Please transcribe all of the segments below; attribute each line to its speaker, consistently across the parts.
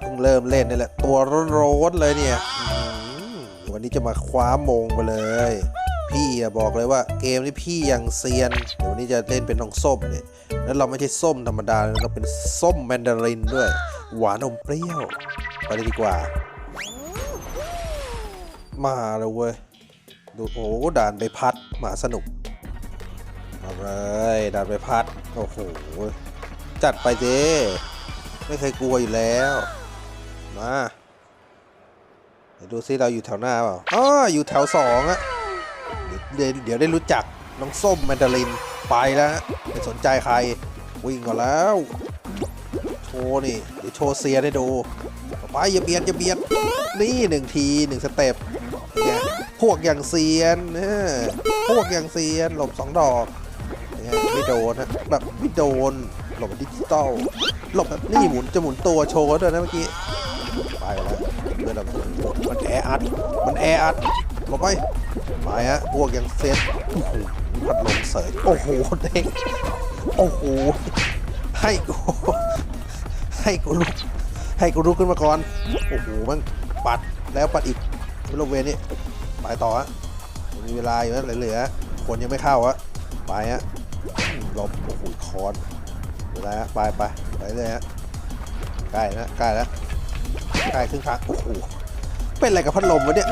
Speaker 1: เพิ่งเริ่มเล่นนี่แหละ ตัวร้อนๆเลยเนี่ยวันนี้จะมาคว้ามงไปเลย พี่บอกเลยว่าเกมนี้พี่ยังเซียนเดี๋ยววันนี้จะเล่นเป็นน้องส้มเนี่ยแล้วเราไม่ใช่ส้มธรรมดาเราเป็นส้มแมนดารินด้วย หวานอมเปรี้ยวไปเลยดีกว่า มาเลยเว้ยดูโอ้ด่านไปพัดหมาสนุกมาเลยด่านไปพัดโอ้โหจัดไปเจ้ไม่เคยกลัวอยู่แล้ว มาเดี๋ยวดูซิเราอยู่แถวหน้าเปล่าอ๋ออยู่แถวสองอะเดี๋ยวเดี๋ยวได้รู้จักน้องส้มแมนดารินไปแล้วไม่สนใจใคร วิ่งก่อนแล้ว โชว์นี่ เดี๋ยวโชว์เซียนให้ดูไปอย่าเบียดอย่าเบียด นี่หนึ่งทีหนึ่งสเต็ปเนี่ยพวกอย่างเซียนเออพวกอย่างเซียน หลบสองดอกเนี่ยไม่โดนนะแบบไม่โดน หลบแบบดิจิตอลหลบแบบนี่หมุนจะหมุนตัวโชว์ด้วยนะเมื่อกี้ ไปแล้วเพื่อเรามันแออัด มันแออัดหลบไปไปฮะพวกย่างเซียนโอ้โหพัดลมเสยโอ้โหเด้งโอ้โหให้กูให้กูลุกให้กูลุกขึ้นมาก่อนโอ้โหมันปัดแล้วปัดอีกไม่ลงเวรนี่ไปต่อฮะมีเวลาอยู่นะเหลือๆคนยังไม่เข้าอะไปฮะหลบโอ้โหคอนเวลาฮะไปไปไปเลยฮะใกล้นะใกล้แล้ว ใกล้ครึ่งทางโอ้โหเป็นอะไรกับพัดลมวะเนี่ย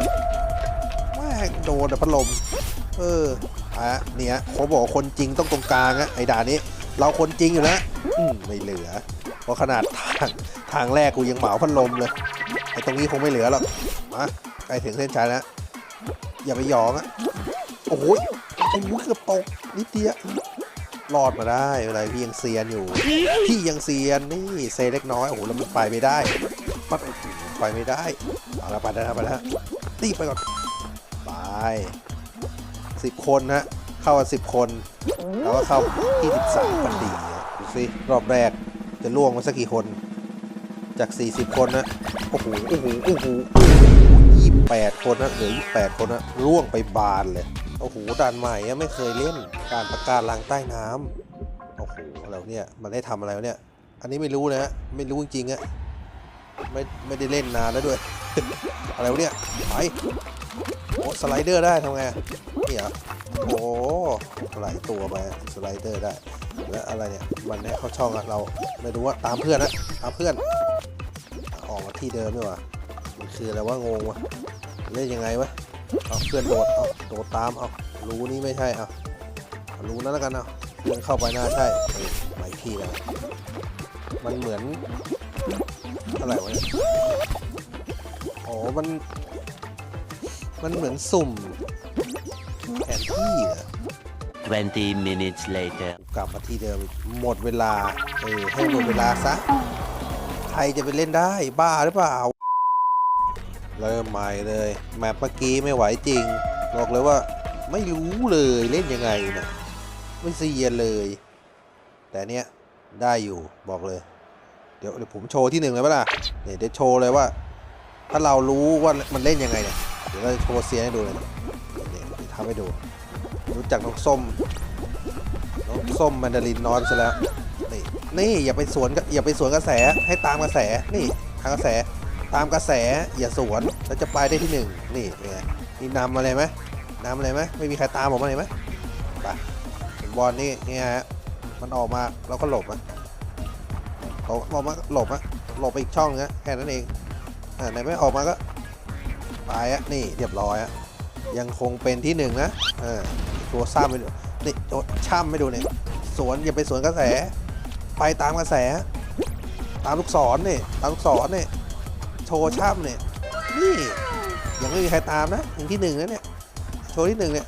Speaker 1: แม่งโดนแต่พัดลม เอออะเนี่ยเขาบอกคนจริงต้องตรงกลางอะไอ้ด่านนี้ เราคนจริงอยู่แล้วอืมไม่เหลือเพราะขนาดทางทางแรกกูยังเหมาพัดลมเลยไอ้ตรงนี้คงไม่เหลือหรอกมาใกล้ถึงเส้นชัยแล้วอย่าไปหยองอะโอ้โหยโอ้โหเกือบตกนิดเดียวรอดมาได้อะไรพี่ยังเซียนอยู่ พี่ยังเซียนนี่เซเล็กน้อยโอ้โหแล้วมันไปไม่ได้ มันไปไม่ได้เอาละไปแล้วนะไปแล้วตีไปก่อนไปสิบคนฮะเข้าสิบคนแล้วก็เข้าที่สิบสามพอดีดูสิรอบแรกจะล่วงมาสักกี่คน จาก40คนนะโอ้โหโอ้โหโอ้โหยี่แปดคนนะเหลือยี่แปดคนนะร่วงไปบานเลยโอ้โหด่านใหม่ไม่เคยเล่นการประกาศลางใต้น้ำโอ้โหเราเนี่ยมันได้ทำอะไรเนี่ย อันนี้ไม่รู้นะฮะไม่รู้จริงๆอะ ไม่ไม่ได้เล่นนานแล้วด้วย อะไรวะเนี่ยไปโอ้สไลเดอร์ได้ทำไงอะนี่เหรอโอ้หลายตัวไปสไลเดอร์ได้แล้วอะไรเนี่ยมันให้เข้าช่องอะเราไม่รู้ว่าตามเพื่อนนะตามเพื่อนออกมาที่เดิมดีกว่ามันคืออะไรว่างงวะเล่นยังไงวะเอาเพื่อนโดดเอาโดดตามเอารู้นี้ไม่ใช่เอารู้นั้นแล้วกันเอาเพื่อนเข้าไปน่าใช่เฮ้ยมาอีกทีแล้วมันเหมือน อะไรวะเนี่ยอ๋อมัน มันเหมือนสุ่มแผนที่เหรอ
Speaker 2: 20 minutes later.
Speaker 1: กลับมาที่เดิมอีกหมดเวลา เออให้หมดเวลาซะ ใครจะไปเล่นได้บ้าหรือเปล่า เริ่มใหม่เลย แมปเมื่อกี้ไม่ไหวจริง บอกเลยว่าไม่รู้เลยเล่นยังไงนะไม่เซียนเลย แต่เนี้ยได้อยู่บอกเลย เดี๋ยวเดี๋ยวผมโชว์ที่หนึ่งเลยปะล่ะเนี่ยเดี๋ยวโชว์เลยว่า ถ้าเรารู้ว่ามันเล่นยังไงเนี่ยเดี๋ยวเราจะโชว์เซียนให้ดูเลยเนี่ยทำให้ดู รู้จักน้องส้มน้องส้มแมนดารินนอนซะแล้วนี่นี่อย่าไปสวนกับอย่าไปสวนกระแสให้ตามกระแสนี่ทางกระแสตามกระแสอย่าสวนแล้วจะไปได้ที่หนึ่งนี่นไงนี่นำมาเลยไหมนำมาเลยไหมไม่มีใครตามผมมาเลยไหมไปบอลนี่นี่ฮะมันออกมาเราก็หลบอะ เขาออกมาหลบอะหลบไปอีกช่องนึงอะแค่นั้นเองอ่าไหนไม่ออกมาก็ไปอะนี่เรียบร้อยอะยังคงเป็นที่หนึ่งนะอตัวซ้ำไปดูนี่ตัวช่ำไม่ดูเนี่ยสวนอย่าไปสวนกระแส ไปตามกระแส ตามลูกศรนี่ยตามลูกศรนี่ยโชว์ช่ำเนี่ยนี่ยังไม่มีใครตามนะถึงที่หนึ่งแล้วเนี่ยโชว์ที่หนึ่งเนี่ย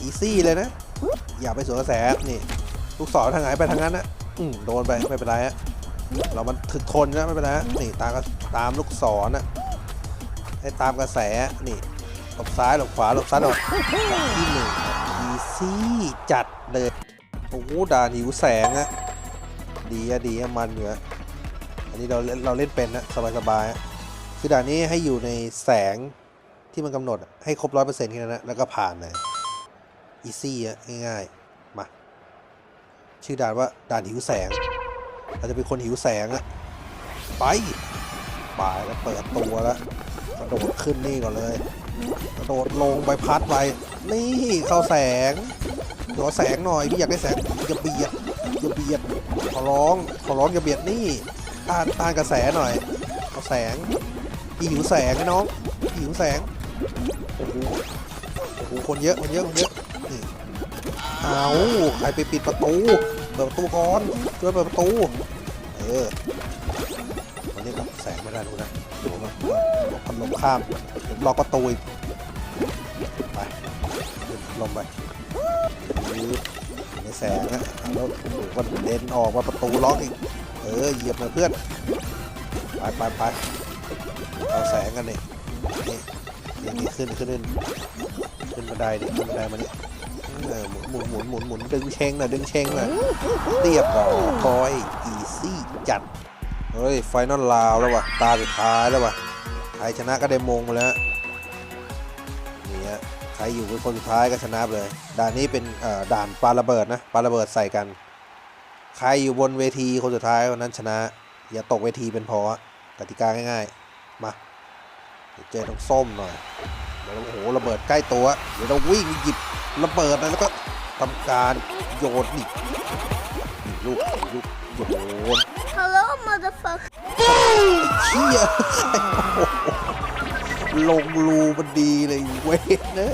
Speaker 1: อีซี่เลยนะ อย่าไปสวนกระแสนี่ลูกศรทางไหนไปทางนั้นนะอืมโดนไปไม่เป็นไรฮะ เรามันถึกทนนะไม่เป็นไรฮะนี่ตามกระตามลูกศรนะให้ตามกระแสนี่หลบซ้ายหลบขวาหลบซ้ายหลบที่หนึ่งอีซี่จัดเลยโอ้โหด่านหิวแสงอะดีอะดีอะมันอยู่อะอันนี้เราเราเล่นเป็นนะสบายสบายคือด่านนี้ให้อยู่ในแสงที่มันกำหนดให้ครบร้อยเปอร์เซ็นต์แค่นั้นนะแล้วก็ผ่านเลยอีซี่อะง่ายๆ มา ชื่อด่านว่าด่านหิวแสง เราจะเป็นคนหิวแสงอะไปปลายแล้วเปิดตัวแล้วกระโดดขึ้นนี่ก่อนเลยกระโดดลงใบพัดไปนี่เข้าแสงขอแสงหน่อยพี่อยากได้แสงอย่าเบียดอย่าเบียดขอร้องขอร้องอย่าเบียดนี่ต้านต้านกระแสหน่อยเอาแสงพี่หิวแสงน้องพี่หิวแสงโอ้โหโอ้โหคนเยอะคนเยอะคนเยอะนี่เอาใครไปปิดประตู เปิดประตูก่อนช่วยเปิดประตู เออวันนี้กับแสงไม่ได้ดูนะดูนะพัดลมข้ามเดี๋ยวล็อกประตูอีกไปขึ้นพัดลมไปในแสงนะแล้วมันเด่นออกมาประตูล็อกอีก เออเหยียบหน่อยเพื่อน ไปไปไปเอาแสงกันนี่นี่นี่ขึ้นขึ้นขึ้นขึ้นบันไดดิขึ้นบันไดมานี่ เออหมุนหมุนหมุนหมุนหมุนดึงเชงหน่อยดึงเชงหน่อยเรียบร้อยอีซี่จัด เฮ้ย ไฟนอลลาวแล้ววะตาสุดท้ายแล้ววะใครชนะก็ได้มงมาแล้วนี่ฮะใครอยู่เป็นคนสุดท้ายก็ชนะเลย ด่านนี้เป็นด่านปาระเบิดนะปาระเบิดใส่กัน ใครอยู่บนเวทีคนสุดท้ายวันนั้นชนะ อย่าตกเวทีเป็นพอกติกาง่ายๆ มาเดี๋ยวเจอต้องส้มหน่อยเดี๋ยวโอ้โหระเบิดใกล้ตัว เดี๋ยวเราวิ่งหยิบ ระเบิดนะแล้วก็ทำการโยนนี่นี่ลูกลูกโยน
Speaker 3: Hello, motherfucker.
Speaker 1: เชี่ยลงรูมันดีเลยเว้ยนะ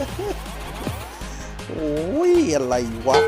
Speaker 1: โอ้ย อะไรวะ